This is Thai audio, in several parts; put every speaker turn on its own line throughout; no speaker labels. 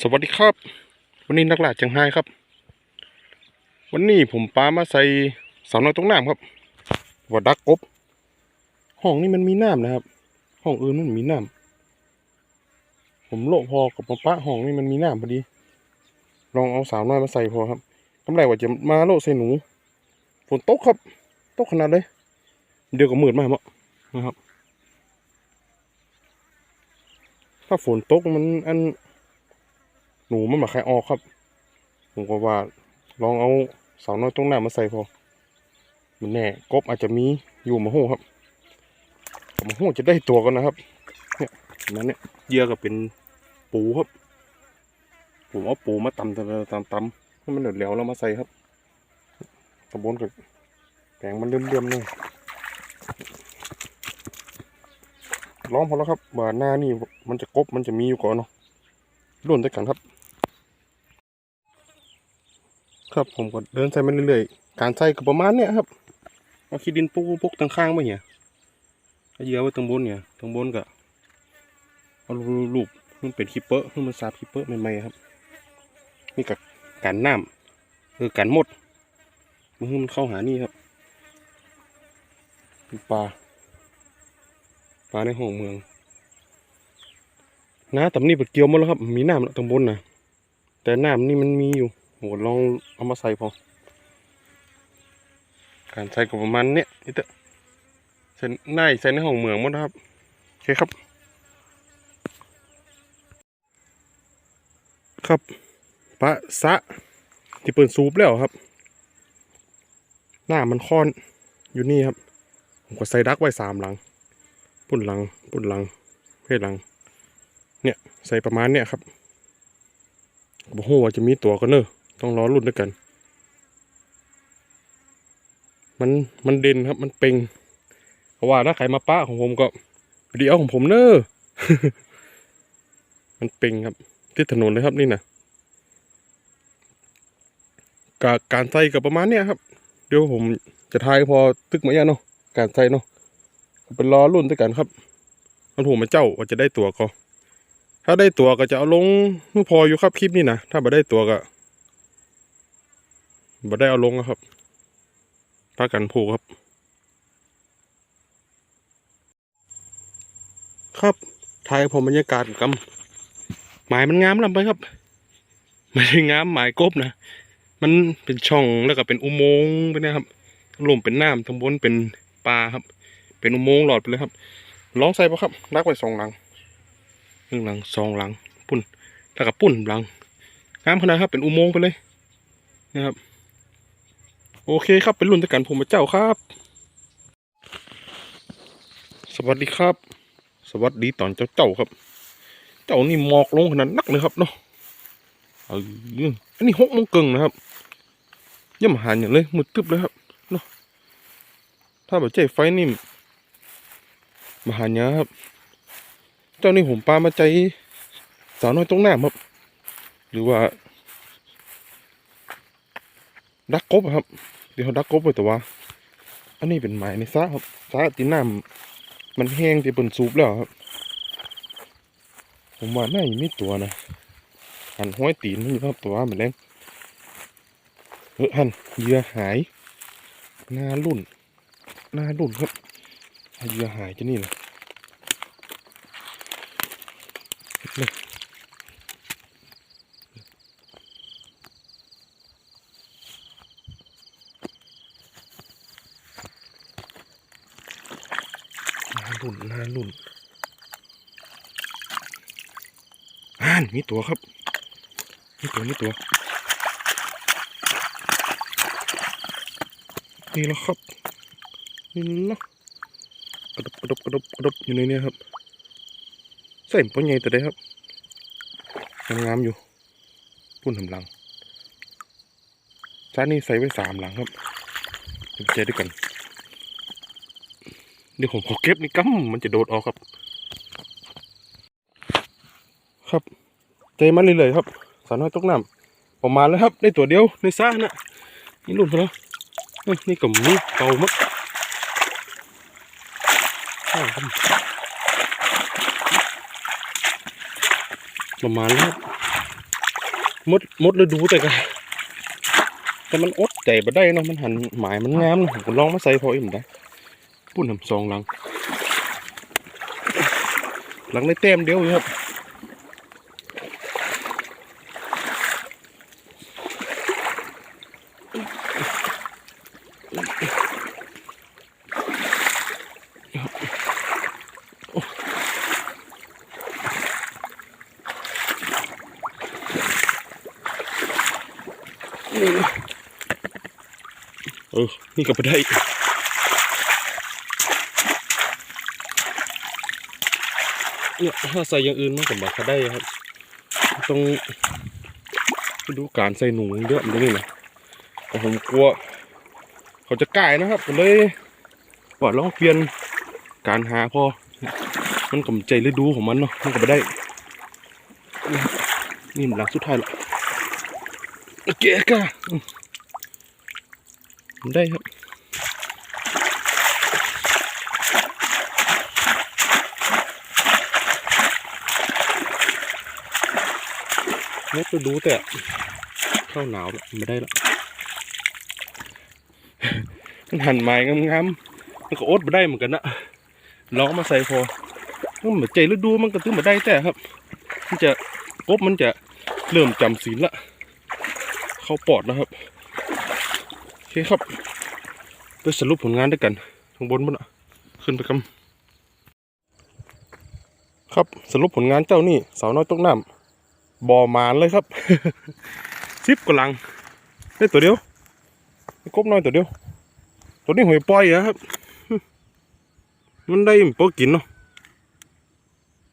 สวัสดีครับ วันนี้นักล่าจังไห้ครับ วันนี้ผมปลามาใส่สาวน้อยตรงน้ำครับว่าดักกบห้องนี้มันมีน้ำนะครับ ห้องอื่นมันมีน้ำผมโลกพอกับปลาห้องนี้มันมีน้ำพอดี ลองเอาสาวน้อยมาใส่พอครับตำแรว่าจะมาโลกใส่หนูฝนตกครับตกขนาดเลย เดี๋ยวก็มืดมากมั้งนะครับ ถ้าฝนตกมันอัน หนูมันมาใครออกครับผมก็ว่าลองเอาสาวน้อยตรงหน้ามาใส่พอมันแน่กบอาจจะมีอยู่มาหูครับมาหูจะได้ตัวกันนะครับ เนี่ยนั่นเนี่ยเยื่อก็เป็นปูครับผมเอาปูมาตำตำตำตำให้มันเหลวๆแล้วมาใส่ครับตะบนกับแกงมันเลื่อมๆเนี่ยร้องพอแล้วครับว่าหน้านี่มันจะกบมันจะมีอยู่ก่อนเนาะรุ่นด้วยกันครับ ครับผมก็เดินใส่มันเรื่อยๆ การใส่ก็ประมาณเนี้ยครับ เอาขี้ดินปุกปุกตั้งข้างไว้เนี่ยเอาเยื่อไว้ตรงบนเนี่ยตรงบนก็เอาลูบๆมันเป็นคิปเปอร์มันซาบคิปเปอร์ใหม่ๆครับ นี่กับการน้ำคือการมดมันมันเข้าหานี่ครับปลาปลาในห้องเมืองน้าแต่นี่เปิดเกี่ยวหมดแล้วครับ มีน้ำแล้วตรงบนนะแต่น้ำนี่มันมีอยู่ โหลองเอามาใส่พอ การใส่ก็ประมาณเนี้ยนี่เตอะใส่ในใส่ในห้องเมืองหมดนะครับ โอเคครับ ครับปะสะที่เปิดซูปแล้วครับ หน้ามันค่อนอยู่นี่ครับ ผมก็ใส่ดักไว้สามหลัง ปุ่นหลัง ปุ่นหลัง เพศหลัง เนี่ย ใส่ประมาณเนี้ยครับบอกว่าจะมีตัวกันเนอะ ต้องรอรุ่นด้วยกัน มันมันเด่นครับ มันเป่งเพราะว่าถ้าใครมาป้าของผมก็เดี๋ยวของผมเนอะมันเป่งครับที่ถนนเลยครับนี่นะกาการใส่กับประมาณเนี้ยครับ เดี๋ยวผมจะทายพอตึกมาอย่าเนาะการใส่เนาะเป็นรอรุ่นด้วยกันครับมันผมมาเจ้าว่าจะได้ตัวก็ถ้าได้ตัวก็จะเอาลงพออยู่ครับคลิปนี้นะถ้าไม่ได้ตัวก็ ไม่ได้เอาลงครับพากันผูกครับ ครับถ่ายผมบรรยากาศกับหมายมันงามลำไปครับไม่ใช่งามหมายกบนะมันเป็นช่องแล้วก็เป็นอุโมงค์ไปนะครับลมเป็นน้ำทางบนเป็นปลาครับ เป็นอุโมงค์หลอดไปเลยครับลองใส่ปะครับนักไว้สองหลังหนึ่งหลังสองหลังปุ่นแล้วก็ปุ่นหลังงามขนาดครับเป็นอุโมงค์ไปเลยนะครับ โอเคครับเป็นรุ่นตะกันผมมาเจ้าครับ สวัสดีครับ สวัสดีตอนเจ้าเจ้าครับ เจ้านี่หมอกลงขนาดนักเลยครับเนาะเอออันนี้หกโมงเกิงนะครับย่ำหานอย่างเลยมืดตึบเลยครับเนาะถ้าแบบเจ๊ไฟนี่มาหานยาครับ เจ้านี่ผมปลามาใจสาวน้อยตรงหน้าครับ หรือว่า ดักกบครับ เดี๋ยวดักกบไปแต่ว่า อันนี้เป็นหมายในซะครับซะตีน้ำมันแห้งที่เป็นซูปแล้วครับ ผมว่าน่าจะมีตัวนะหันห้อยตีนนอยู่ครับตัวมันแรงเออหันเหยื่อหายหน้ารุ่นหน้ารุ่นครับเหยื่อหายจะนี่เลยุ่นหน้ารุ่นอ่านมีตัวครับ มีตัวมีตัว นี่แล้วครับ นี่แล้วกระดบกระดบกระดบกระดบอยู่ในนี้ครับ ใส่ปนใหญ่แต่ได้ครับงามๆอยู่ปุ่นทำหลังจานนี้ใส่ไว้สามหลังครับเป็นใจด้วยกัน เดี๋ยวผมขอเก็บนี่กัมมันจะโดดออกครับ ครับ ใจมันเลยๆครับ สาวน้อยตกน้ำประมาณแล้วครับได้ตัวเดียวในซ่านะนี่หลุดไปแล้วนี่กับนี่เก่ามัดอ้าวครับประมาณแล้วครับมดมดฤดูแต่ก็แต่มันอดใจบ่ได้เนาะมันหันหมายมันงามนะผมลองมาใส่พออิ่มได้ ปุ่นทำซองหลัง หลังได้เต็มเดียวครับเออ นี่ก็ไปได้ เนี่ยถ้าใส่อย่างอื่นมันก็บอกเขาได้ครับ ต้องดูการใส่หนูเยอะมันนี่นะแต่ผมกลัว เขาจะกลายนะครับผมเลยว่าลองเปลี่ยนการหาพอ มันกำใจฤดูของมันเนาะมันก็ไม่ได้ นี่มันหลังสุดท้ายและโอเคก็อืมมันได้ครับ ไม่ไปดูแต่เข้าหนาวแล้วไม่ได้แล้วมันหันไม้งามๆมันก็อดไม่ได้เหมือนกันนะล้อมาใส่พอมันเหมือนใจฤดูมันก็ตื้อมาได้แต่ครับ มันจะกบมันจะเริ่มจำศีลละ เข้าปอดนะครับโอเคครับ ไปสรุปผลงานด้วยกันข้างบนมันอะขึ้นไปกันครับสรุปผลงานเจ้านี่สาวน้อยตกน้ำ บ่อหมานเลยครับสิบกว่าหลังได้ตัวเดียวได้กบน้อยตัวเดียว ตัวนี้หอยปล่อยอะครับ มันได้มันพอกินเนาะ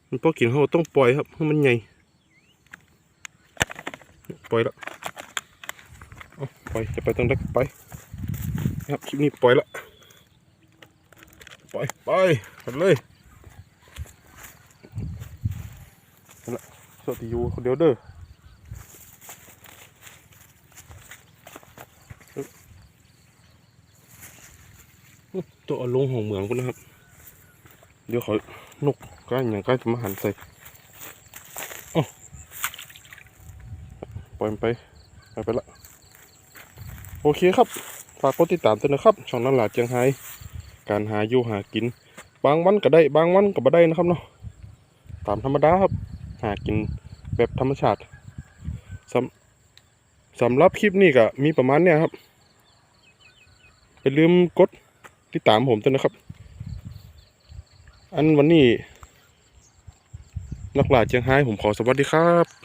มันพอกินเขาต้องปล่อยครับให้มันใหญ่ปล่อยแล้วเอาปล่อยจะไปตรงไหนก็ไปครับคลิปนี้ปล่อยละปล่อยไปไปเลยนั่ นแหละสวัสดีอยู่คนเดียวเด้อตัวเอาลงของเหมืองกูนะครับ เดี๋ยวเขานกก็อย่างก็จะมาหันใส่อ้าปล่อยมันไปไปไปละโอเคครับ ฝากกดติดตามด้วยนะครับ ช่องนั้นหลาเจียงไฮการหาอยู่หากิน บางวันก็ได้ บางวันก็บ่ได้นะครับเนาะตามธรรมดาครับ หากินแบบธรรมชาติสำสำหรับคลิปนี้ก็มีประมาณเนี้ยครับอย่าลืมกดติดตามผมด้วยนะครับ อันวันนี้นักล่าเชียงไฮ้ผมขอสวัสดีครับ